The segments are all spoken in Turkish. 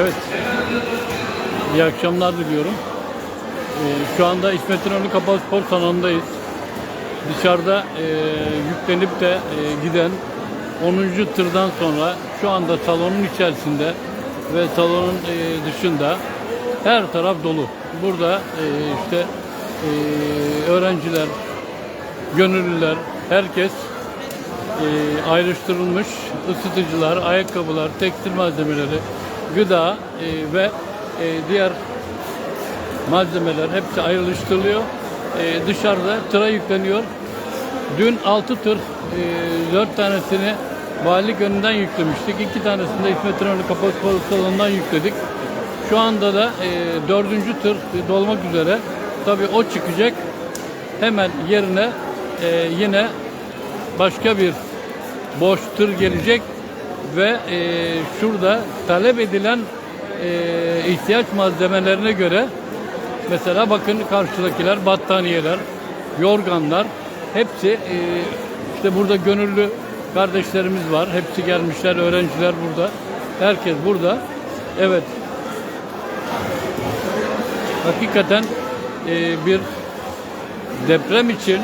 Evet. İyi akşamlar diliyorum. Ee, şu anda İsmet İnönü Kapalı Spor Salonu'ndayız. Dışarıda e, yüklenip de e, giden 10. tırdan sonra şu anda salonun içerisinde ve salonun e, dışında her taraf dolu. Burada e, işte e, öğrenciler, gönüllüler, herkes e, ayrıştırılmış ısıtıcılar, ayakkabılar, tekstil malzemeleri, gıda e, ve e, diğer malzemeler hepsi ayrıştırılıyor. E, dışarıda tıra yükleniyor. Dün 6 tır, e, 4 tanesini valilik önünden yüklemiştik. 2 tanesini de İsmet İnönü Kapalı Spor Salonu'ndan yükledik. Şu anda da e, 4. tır dolmak üzere. Tabii o çıkacak. Hemen yerine e, yine başka bir boş tır gelecek ve e, şurada talep edilen e, ihtiyaç malzemelerine göre mesela bakın karşıdakiler battaniyeler, yorganlar hepsi e, işte burada gönüllü kardeşlerimiz var. Hepsi gelmişler, öğrenciler burada. Herkes burada. Evet. Hakikaten e, bir deprem için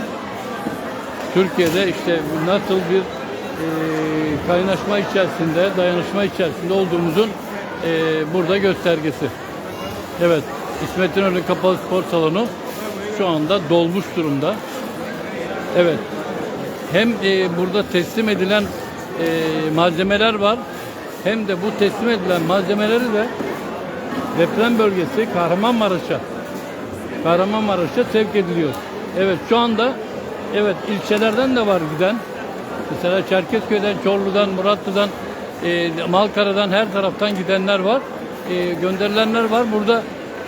Türkiye'de işte nasıl bir kaynaşma içerisinde, dayanışma içerisinde olduğumuzun e, burada göstergesi. Evet, İsmet İnönü Kapalı Spor Salonu şu anda dolmuş durumda. Evet, hem e, burada teslim edilen e, malzemeler var, hem de bu teslim edilen malzemeleri de deprem bölgesi Kahramanmaraş'a Kahramanmaraş'a sevk ediliyor. Evet şu anda evet ilçelerden de var giden. Mesela Çerkezköy'den, Çorlu'dan, Muratlı'dan, e, Malkara'dan her taraftan gidenler var. E, gönderilenler var. Burada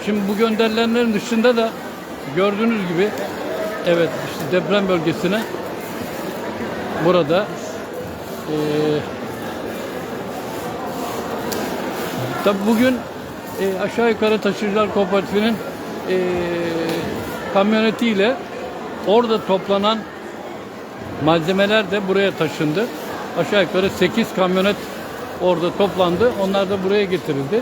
şimdi bu gönderilenlerin dışında da gördüğünüz gibi evet işte deprem bölgesine burada e, tabi bugün e, aşağı yukarı taşıyıcılar kooperatifinin e, kamyonetiyle orada toplanan malzemeler de buraya taşındı. Aşağı yukarı 8 kamyonet orada toplandı. Onlar da buraya getirildi.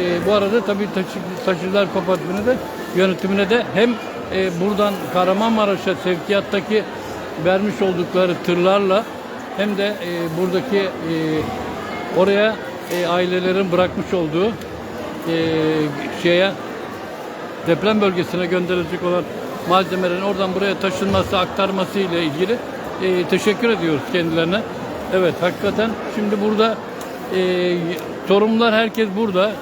E, bu arada tabii taşı, taşıyıcılar kooperatifine de yönetimine de hem e, buradan Kahramanmaraş'a sevkiyattaki vermiş oldukları tırlarla hem de e, buradaki e, oraya e, ailelerin bırakmış olduğu e, şeye deprem bölgesine gönderilecek olan malzemelerin oradan buraya taşınması, aktarması ile ilgili e, teşekkür ediyoruz kendilerine. Evet hakikaten şimdi burada e, sorumlular herkes burada.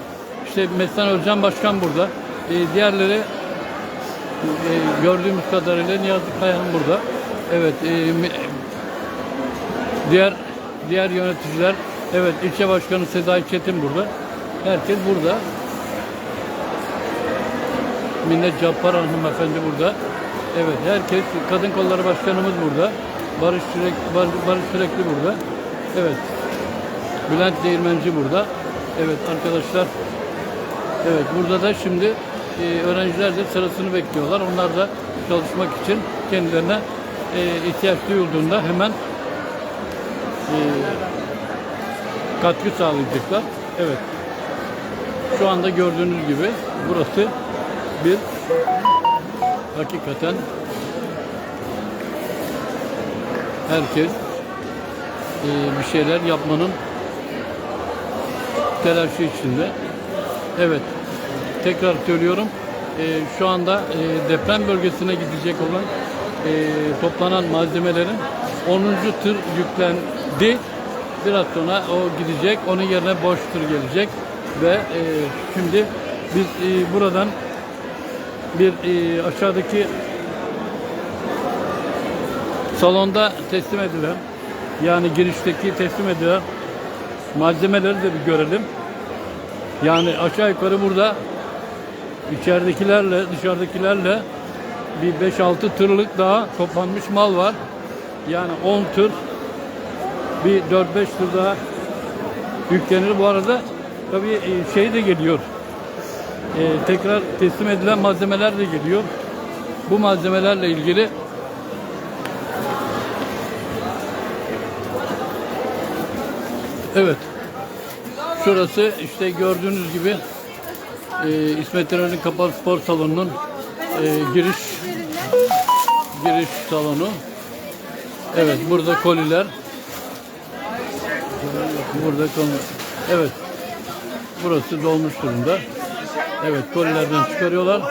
İşte Mestan Özcan Başkan burada. E, diğerleri e, gördüğümüz kadarıyla Niyazi Kayan burada. Evet e, diğer diğer yöneticiler evet ilçe başkanı Sezai Çetin burada. Herkes burada. Minnet Cappar hanımefendi burada. Evet herkes, Kadın Kolları Başkanımız burada. Barış Sürek, Bar- Barış Sürekli burada. Evet. Bülent Değirmenci burada. Evet arkadaşlar. Evet burada da şimdi e, öğrenciler de sırasını bekliyorlar. Onlar da çalışmak için kendilerine e, ihtiyaç duyulduğunda hemen e, katkı sağlayacaklar. Evet. Şu anda gördüğünüz gibi burası bir hakikaten herkes e, bir şeyler yapmanın telaşı içinde. Evet. Tekrar söylüyorum. E, şu anda e, deprem bölgesine gidecek olan e, toplanan malzemelerin 10. tır yüklendi. Biraz sonra o gidecek. Onun yerine boş tır gelecek. Ve e, şimdi biz e, buradan bir e, aşağıdaki salonda teslim edilen yani girişteki teslim edilen malzemeleri de bir görelim. Yani aşağı yukarı burada içeridekilerle dışarıdakilerle bir 5-6 tırlık daha toplanmış mal var. Yani 10 tır bir 4-5 tır daha yüklenir. Bu arada tabii e, şey de geliyor. E, tekrar teslim edilen malzemeler de geliyor. Bu malzemelerle ilgili Evet. Şurası işte gördüğünüz gibi e, İsmet İnönü Kapalı Spor Salonu'nun e, giriş giriş salonu. Evet burada koliler. Burada konu. Evet. Burası dolmuş durumda. Evet kolilerden çıkarıyorlar.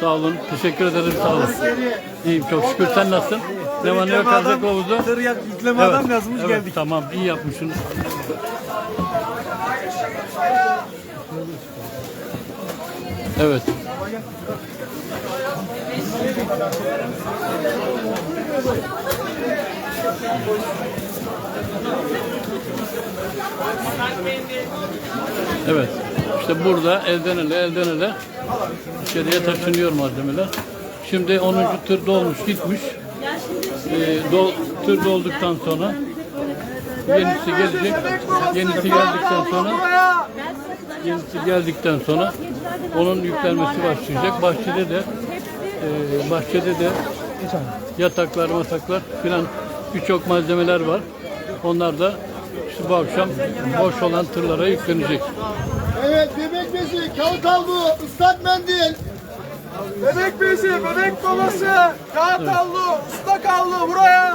Sağ olun. Teşekkür ederim. Sağ olun. İyiyim çok şükür. Sen nasılsın? Ne var ne yok Erzak Oğuz'da? Tır yükleme adam yazmış geldik. Tamam iyi yapmışsınız. Evet. Evet. İşte burada elden ele elden ele içeriye taşınıyor malzemeler. Şimdi 10. tır dolmuş gitmiş. Ee, dol, tır dolduktan sonra yenisi gelecek. Yenisi geldikten sonra yenisi geldikten sonra onun yüklenmesi başlayacak. Bahçede de e, bahçede de yataklar, mataklar filan birçok malzemeler var. Onlar da işte bu akşam boş olan tırlara yüklenecek. Evet bebek bezi, kağıt havlu, ıslak mendil. Bebek bezi, bebek babası, kağıt havlu, ıslak havlu buraya.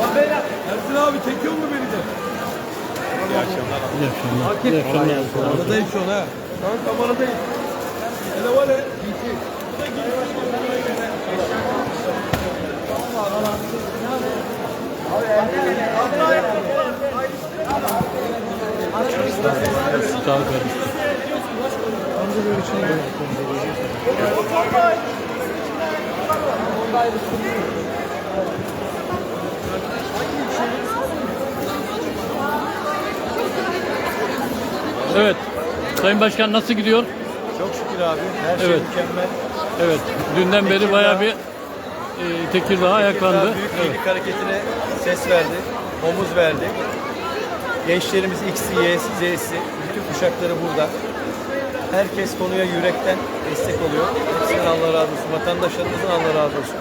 Ersin abi çekiyor mu beni de? İyi akşamlar. İyi akşamlar. Kameradayım şu an ha. Şu an kameradayım. Hele var ya. Sağ ol kardeşim. Evet. Sayın Başkan nasıl gidiyor? Çok şükür abi. Her şey Evet. mükemmel. Evet. Dünden beri bayağı bir e, Tekirdağ ayaklandı. Tekirdağ büyük Evet. birlik hareketine ses verdi. Omuz verdi. Gençlerimiz X'i, Y'si, Z'si, bütün kuşakları burada. Herkes konuya yürekten destek oluyor. Hepsinden Allah razı olsun. Vatandaşlarımızdan Allah razı olsun.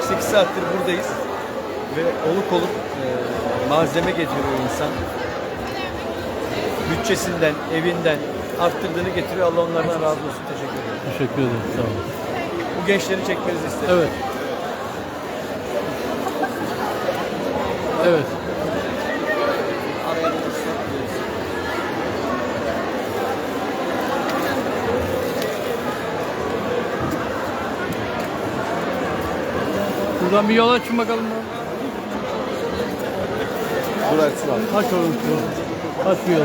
48 saattir buradayız. Ve oluk olup e, malzeme getiriyor insan. Bütçesinden, evinden arttırdığını getiriyor. Allah onlardan razı olsun. Teşekkür ederim. Teşekkür ederim. Sağ olun. Bu gençleri çekmenizi isterim. Evet. Evet. Buradan bir yol açın bakalım. Dur Ersin abi. Aç oğlum yolu.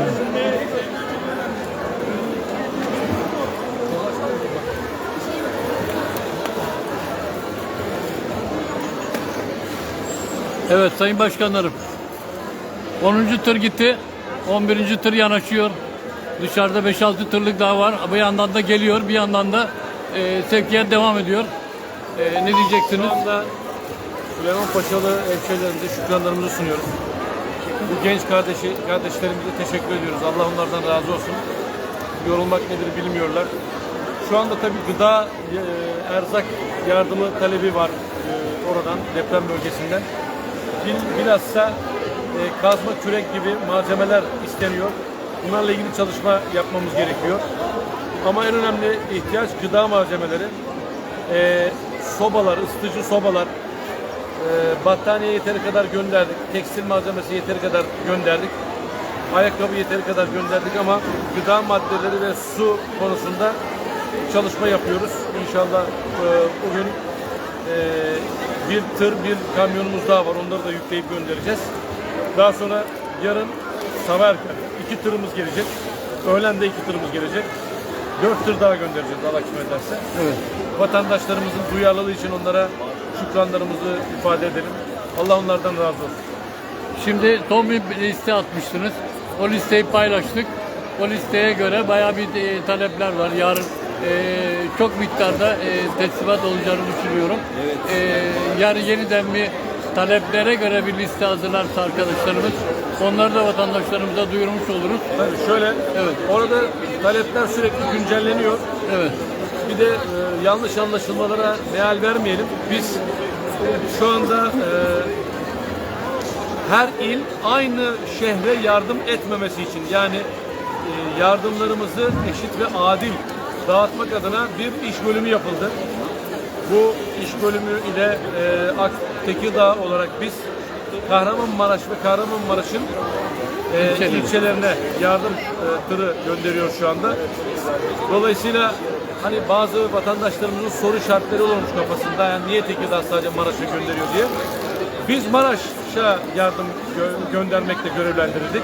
Evet sayın başkanlarım. 10. tır gitti. 11. tır yanaşıyor. Dışarıda 5-6 tırlık daha var. Bir yandan da geliyor. Bir yandan da e, sevkiyat devam ediyor. E, ne diyeceksiniz? Şu anda Süleyman Paşalı hemşehrilerimize şükranlarımızı sunuyoruz. Bu genç kardeşi, kardeşlerimize teşekkür ediyoruz. Allah onlardan razı olsun. Yorulmak nedir bilmiyorlar. Şu anda tabii gıda, e, erzak yardımı talebi var e, oradan, deprem bölgesinden. Bil- Bilhassa e, kazma, kürek gibi malzemeler isteniyor. Bunlarla ilgili çalışma yapmamız gerekiyor. Ama en önemli ihtiyaç gıda malzemeleri. Sobalar, ısıtıcı sobalar, e, battaniye yeteri kadar gönderdik. Tekstil malzemesi yeteri kadar gönderdik. Ayakkabı yeteri kadar gönderdik ama gıda maddeleri ve su konusunda çalışma yapıyoruz. İnşallah e, bugün e, bir tır, bir kamyonumuz daha var. Onları da yükleyip göndereceğiz. Daha sonra yarın sabah erken iki tırımız gelecek. Öğlen de iki tırımız gelecek. Dört tır daha göndereceğiz Allah kısmet ederse. Evet. Vatandaşlarımızın duyarlılığı için onlara şükranlarımızı ifade edelim. Allah onlardan razı olsun. Şimdi son bir liste atmıştınız. O listeyi paylaştık. O listeye göre bayağı bir e, talepler var. Yarın e, çok miktarda e, teslimat olacağını düşünüyorum. E, yarın yeniden bir taleplere göre bir liste hazırlarsa arkadaşlarımız onları da vatandaşlarımıza duyurmuş oluruz. Tabii şöyle, Evet. orada talepler sürekli güncelleniyor. Evet. Bir de e, yanlış anlaşılmalara meal vermeyelim. Biz şu anda e, her il aynı şehre yardım etmemesi için yani e, yardımlarımızı eşit ve adil dağıtmak adına bir iş bölümü yapıldı. Bu iş bölümü ile e, Ak Tekirdağ olarak biz Kahramanmaraş ve Kahramanmaraş'ın e, İlçeleri. ilçelerine yardım e, tırı gönderiyor şu anda. Dolayısıyla hani bazı vatandaşlarımızın soru işaretleri olmuş kafasında yani niye Tekirdağ sadece Maraş'a gönderiyor diye. Biz Maraş'a yardım gö- göndermekle görevlendirildik.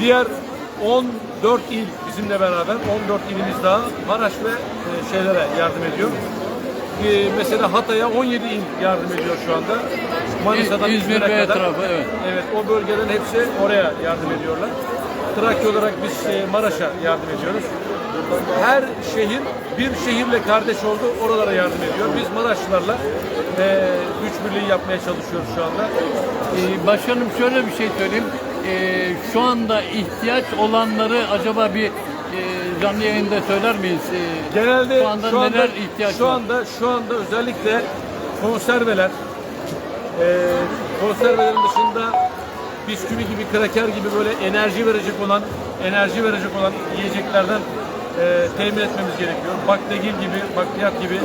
Diğer 14 il bizimle beraber 14 ilimiz daha Maraş ve e, şeylere yardım ediyor. E, mesela Hatay'a 17 il yardım ediyor şu anda. Manisa'dan İzmir İzmir'e ve kadar. etrafı, evet. Evet o bölgelerin hepsi oraya yardım ediyorlar. Trakya olarak biz e, Maraş'a yardım ediyoruz. Her şehir bir şehirle kardeş oldu, oralara yardım ediyor. Biz Maraşlılarla e, güç birliği yapmaya çalışıyoruz şu anda. Ee, başkanım şöyle bir şey söyleyeyim. Ee, şu anda ihtiyaç olanları acaba bir e, canlı yayında söyler miyiz? Ee, Genelde şu anda neler ihtiyaç şu var? anda şu anda özellikle konserveler, e, konservelerin dışında bisküvi gibi, kraker gibi böyle enerji verecek olan, enerji verecek olan yiyeceklerden e, temin etmemiz gerekiyor. Baklagil gibi, bakliyat gibi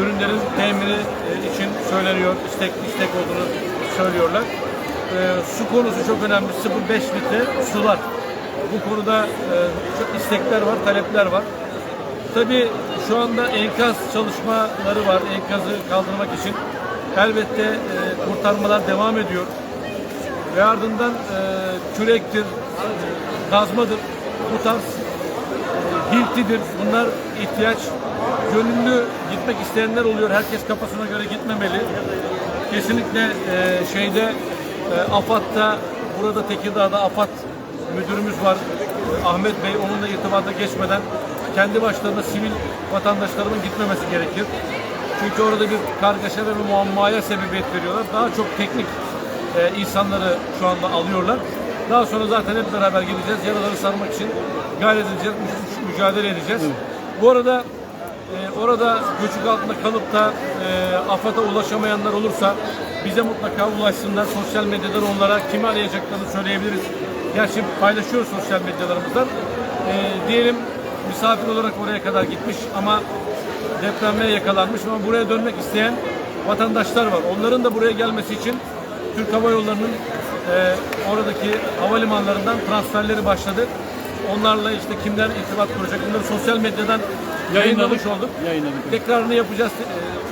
ürünlerin temini e, için söyleniyor, istek istek olduğunu söylüyorlar. E, su konusu çok önemli. 0,5 litre sular. Bu konuda e, istekler var, talepler var. Tabii şu anda enkaz çalışmaları var. Enkazı kaldırmak için elbette e, kurtarmalar devam ediyor. Ve ardından e, kürektir, kazmadır. Bu tarz e, hiltidir. Bunlar ihtiyaç. Gönüllü gitmek isteyenler oluyor. Herkes kafasına göre gitmemeli. Kesinlikle e, şeyde e, AFAD'da burada Tekirdağ'da AFAD müdürümüz var. Ahmet Bey onunla irtibata geçmeden kendi başlarına sivil vatandaşlarımın gitmemesi gerekir. Çünkü orada bir kargaşa ve bir muammaya sebebiyet veriyorlar. Daha çok teknik e, insanları şu anda alıyorlar. Daha sonra zaten hep beraber gideceğiz. Yaraları sarmak için gayret edeceğiz, mü- mücadele edeceğiz. Bu arada e, orada göçük altında kalıp da e, AFAD'a ulaşamayanlar olursa bize mutlaka ulaşsınlar. Sosyal medyadan onlara kimi arayacaklarını söyleyebiliriz. Gerçi paylaşıyoruz sosyal medyalarımızdan. E, diyelim misafir olarak oraya kadar gitmiş ama depremle yakalanmış ama buraya dönmek isteyen vatandaşlar var. Onların da buraya gelmesi için Türk Hava Yolları'nın e, oradaki havalimanlarından transferleri başladı. Onlarla işte kimler irtibat kuracak bunları sosyal medyadan yayınlamış olduk. Yayınladık. Tekrarını yapacağız,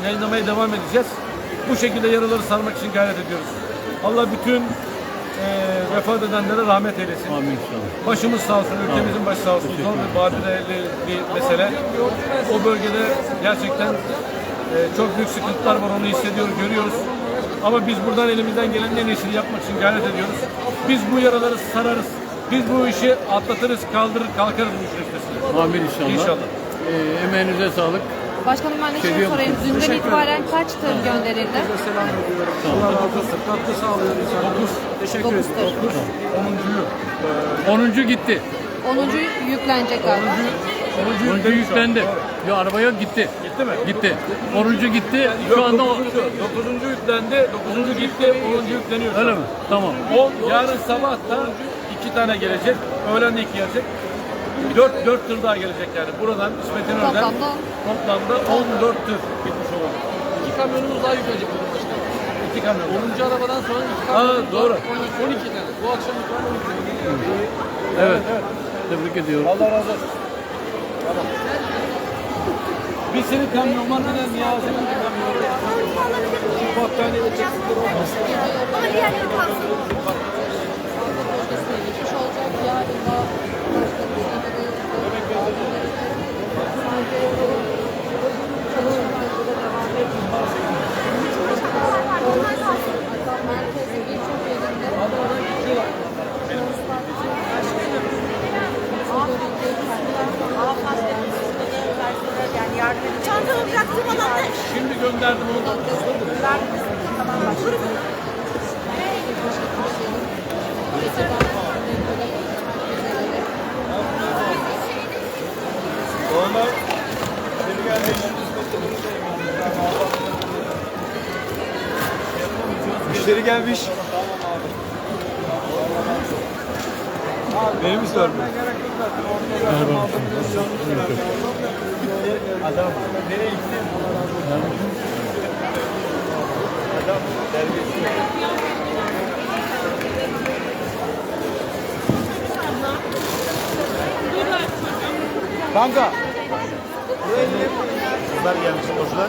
e, yayınlamaya devam edeceğiz. Bu şekilde yaraları sarmak için gayret ediyoruz. Allah bütün e, vefat edenlere rahmet eylesin. Amin inşallah. Başımız sağ olsun, ülkemizin başı sağ olsun. Zor bir badireli bir mesele. O bölgede gerçekten e, çok büyük sıkıntılar var, onu hissediyoruz, görüyoruz. Ama biz buradan elimizden gelenin en iyisini yapmak için gayret ediyoruz. Biz bu yaraları sararız. Biz bu işi atlatırız, kaldırır, kalkarız bu işin üstesinden. Amin inşallah. İnşallah. Ee, emeğinize sağlık. Başkanım ben de diyor sorayım. Dünden itibaren kaç tır gönderildi? Allah razı olsun. Katkı sağlıyor insanlar. Teşekkür 9 ederim. tır. 10. 10. gitti. 10. yüklenecek galiba. 10. yüklendi. Yo araba yok gitti. Gitti mi? Gitti. 10. gitti. Şu anda o... 9. yüklendi, 9. gitti, 10. yükleniyor. Öyle mi? Tamam. 10 yarın sabah da iki tane gelecek. Öğlen de iki gelecek. 4 4 tır daha gelecek yani. Buradan İsmet İnönü'den Toplamda toplamda 14 tır gitmiş olur. İki kamyonumuz daha yüklenecek bugün başkanım. İki kamyon. 10. arabadan sonra iki Ha, kamyonumuz doğru. var. 12, 12 tane. Bu akşam itibaren 12 tane. Evet. Tebrik ediyorum. Allah razı olsun. Tamam. Bir senin kamyon var, bir de Niyazi'nin bir kamyonu. Şu battaniye ve çeksikleri olmasın. Ama diğerleri kalsın. Geçmiş olacak yarın da başka bir şeyleri Sadece çalışmalar burada devam ediyor. gönderdim onu da. Normal. Seni gelmiş. Müşteri gelmiş. Benim mi sordun? Merhaba. Adam nereye gitti? Adam terbiyesiz. Kanka. Kızlar gelmiş, sporcular.